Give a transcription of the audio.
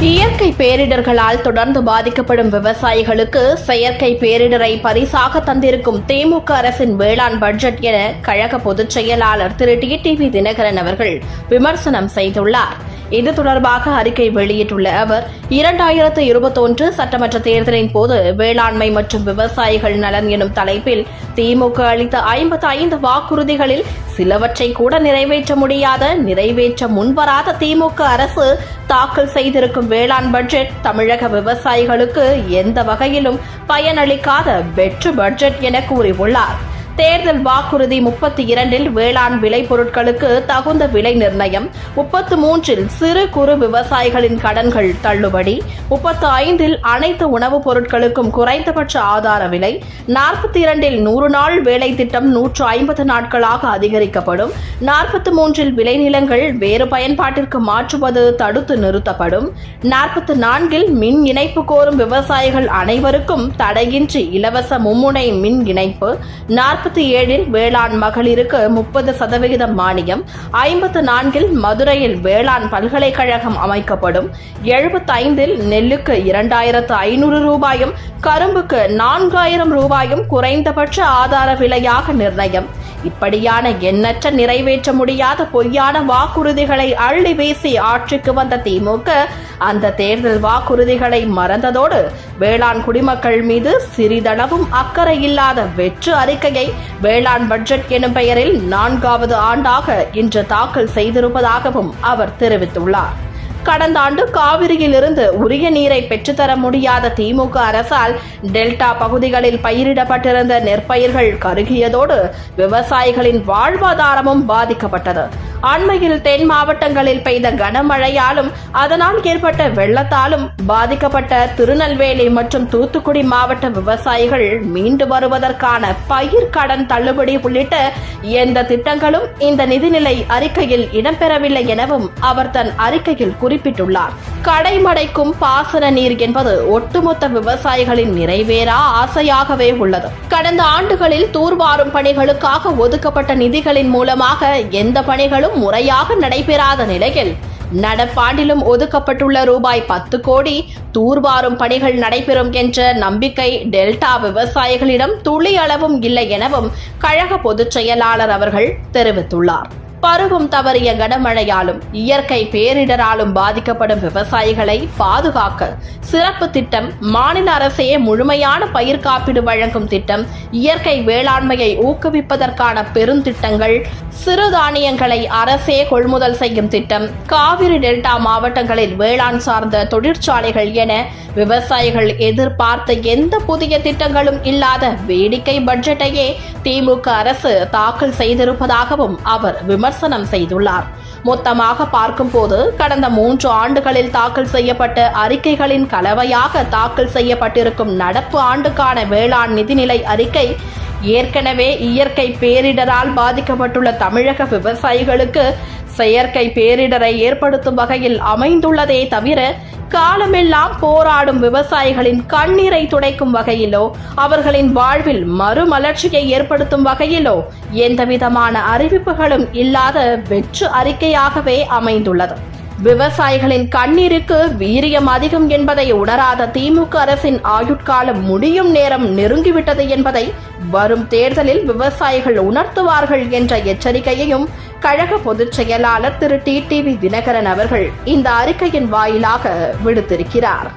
இயற்கை பேரிடர்களால் தொடர்ந்து பாதிக்கப்படும் விவசாயிகளுக்கு செயற்கை பேரிடரை பரிசாக தந்திருக்கும் திமுக அரசின் வேளாண் பட்ஜெட் என கழக பொதுச் செயலாளர் திரு டி டிவி தினகரன் அவர்கள் விமர்சனம் செய்துள்ளார். இது தொடர்பாக அறிக்கை வெளியிட்டுள்ள அவர் இரண்டாயிரத்து இருபத்தொன்று சட்டமன்ற தேர்தலின் போது வேளாண்மை மற்றும் விவசாயிகள் நலன் எனும் தலைப்பில் திமுக அளித்த ஐம்பத்தி ஐந்து வாக்குறுதிகளில் சிலவற்றை கூட நிறைவேற்ற முடியாத நிறைவேற்ற முன்வராத திமுக அரசு தாக்கல் செய்திருக்கும் வேளாண் பட்ஜெட் தமிழக விவசாயிகளுக்கு எந்த வகையிலும் பயனளிக்காத வெற்று பட்ஜெட் என கூறியுள்ளார். தேர்தல் வாக்குறுதி முப்பத்தி இரண்டில் வேளாண் விளைபொருட்களுக்கு தகுந்த விலை நிர்ணயம். முப்பத்து மூன்றில் சிறு குறு விவசாயிகளின் கடன்கள் தள்ளுபடி. முப்பத்து ஐந்தில் அனைத்து உணவுப் பொருட்களுக்கும் குறைந்தபட்ச ஆதார விலை. நாற்பத்தி இரண்டில் நூறு நாள் வேலை திட்டம் நூற்று ஐம்பது நாட்களாக அதிகரிக்கப்படும். நாற்பத்தி மூன்றில் விளைநிலங்கள் வேறு பயன்பாட்டிற்கு மாற்றுவது தடுத்து நிறுத்தப்படும். நாற்பத்தி நான்கில் மின் இணைப்பு கோரும் விவசாயிகள் அனைவருக்கும் தடையின்றி இலவச மும்முனை மின் இணைப்பு. நாற்பத்தி ஏழில் வேளாண் மகளிருக்கு முப்பது சதவிகிதம் மானியம் ஐம்பத்து நான்கில் மதுரையில் வேளாண் பல்கலைக்கழகம் அமைக்கப்படும் எழுபத்தைந்தில் நெல்லுக்கு இரண்டாயிரத்து ஐநூறு ரூபாயும் கரும்புக்கு நான்காயிரம் ரூபாயும் குறைந்தபட்ச ஆதார விலையாக நிர்ணயம். இப்படியான எண்ணற்ற நிறைவேற்ற முடியாத பொய்யான வாக்குறுதிகளை அள்ளி வீசி ஆட்சிக்கு வந்த திமுக அந்த தேர்தல் வாக்குறுதிகளை மறந்ததோடு வேளாண் குடிமக்கள் மீது சிறிதளவும் அக்கறை இல்லாத வெற்று அறிக்கையை வேளாண் பட்ஜெட் எனும் பெயரில் நான்காவது ஆண்டாக இன்று தாக்கல் செய்திருப்பதாகவும் அவர் தெரிவித்துள்ளார். கடந்த ஆண்டு காவிரியிலிருந்து உரிய நீரை பெற்றுத்தர முடியாத திமுக அரசால் டெல்டா பகுதிகளில் பயிரிடப்பட்டிருந்த நெற்பயிர்கள் கருகியதோடு விவசாயிகளின் வாழ்வாதாரமும் பாதிக்கப்பட்டது. அண்மையில் தென் மாவட்டங்களில் பெய்த கனமழையாலும் அதனால் ஏற்பட்ட வெள்ளத்தாலும் பாதிக்கப்பட்ட திருநெல்வேலி மற்றும் தூத்துக்குடி மாவட்ட விவசாயிகள் மீண்டு வருவதற்கான பயிர் கடன் தள்ளுபடி உள்ளிட்ட எந்த திட்டங்களும் இந்த நிதிநிலை அறிக்கையில் இடம்பெறவில்லை எனவும் அவர் தன் அறிக்கையில் குறிப்பிட்டுள்ளார். கடைமடைக்கும் பாசன நீர் என்பது ஒட்டுமொத்த விவசாயிகளின் நிறைவேறா ஆசையாகவே உள்ளது. கடந்த ஆண்டுகளில் தூர்வாரும் பணிகளுக்காக ஒதுக்கப்பட்ட நிதிகளின் மூலமாக எந்த பணிகளும் முறையாக நடைபெறாத நிலையில் நடப்பாண்டிலும் ஒதுக்கப்பட்டுள்ள ரூபாய் பத்து கோடி தூர்வாரும் பணிகள் நடைபெறும் என்ற நம்பிக்கை டெல்டா விவசாயிகளிடம் துளி அளவும் இல்லை எனவும் கழக பொதுச் செயலாளர் அவர்கள் தெரிவித்துள்ளார். பருவம் தவறிய கனமழையாலும் இயற்கை பேரிடராலும் பாதிக்கப்படும் விவசாயிகளை பாதுகாக்க சிறப்பு திட்டம் மாநில அரசே முழுமையான பயிர் காப்பீடு வழங்கும் திட்டம் இயற்கை வேளாண்மையை ஊக்குவிப்பதற்கான பெருந்திட்டங்கள் சிறுதானியங்களை அரசே கொள்முதல் செய்யும் திட்டம் காவிரி டெல்டா மாவட்டங்களில் வேளாண் சார்ந்த தொழிற்சாலைகள் என விவசாயிகள் எதிர்பார்த்த எந்த புதிய திட்டங்களும் இல்லாத வேடிக்கை பட்ஜெட்டையே திமுக அரசு தாக்கல் செய்திருப்பதாகவும் அவர் விமர்சனம் செய்துள்ளார். மொத்தமாக பார்க்கும்போது கடந்த மூன்று ஆண்டுகளில் தாக்கல் செய்யப்பட்ட அறிக்கைகளின் கலவையாக தாக்கல் செய்யப்பட்டிருக்கும் நடப்பு ஆண்டுக்கான வேளாண் நிதிநிலை அறிக்கை ஏற்கனவே இயற்கை பேரிடரால் பாதிக்கப்பட்டுள்ள தமிழக விவசாயிகளுக்கு செயற்கை பேரிடரை ஏற்படுத்தும் வகையில் அமைந்துள்ளதே தவிர காலமெல்லாம் போராடும் விவசாயிகளின் கண்ணீரை துடைக்கும் வகையிலோ அவர்களின் வாழ்வில் மறுமலர்ச்சியை ஏற்படுத்தும் வகையிலோ எந்தவிதமான அறிவிப்புகளும் இல்லாத வெற்று அறிக்கையாகவே அமைந்துள்ளது. விவசாயிகளின் கண்ணீருக்கு வீரியம் அதிகம் என்பதை உணராத திமுக அரசின் ஆயுட்காலம் முடியும் நேரம் நெருங்கிவிட்டது என்பதை வரும் தேர்தலில் விவசாயிகள் உணர்த்துவார்கள் என்ற எச்சரிக்கையையும் கழக பொதுச் செயலாளர் திரு டி டிவி தினகரன் அவர்கள் இந்த அறிக்கையின் வாயிலாக விடுத்திருக்கிறார்.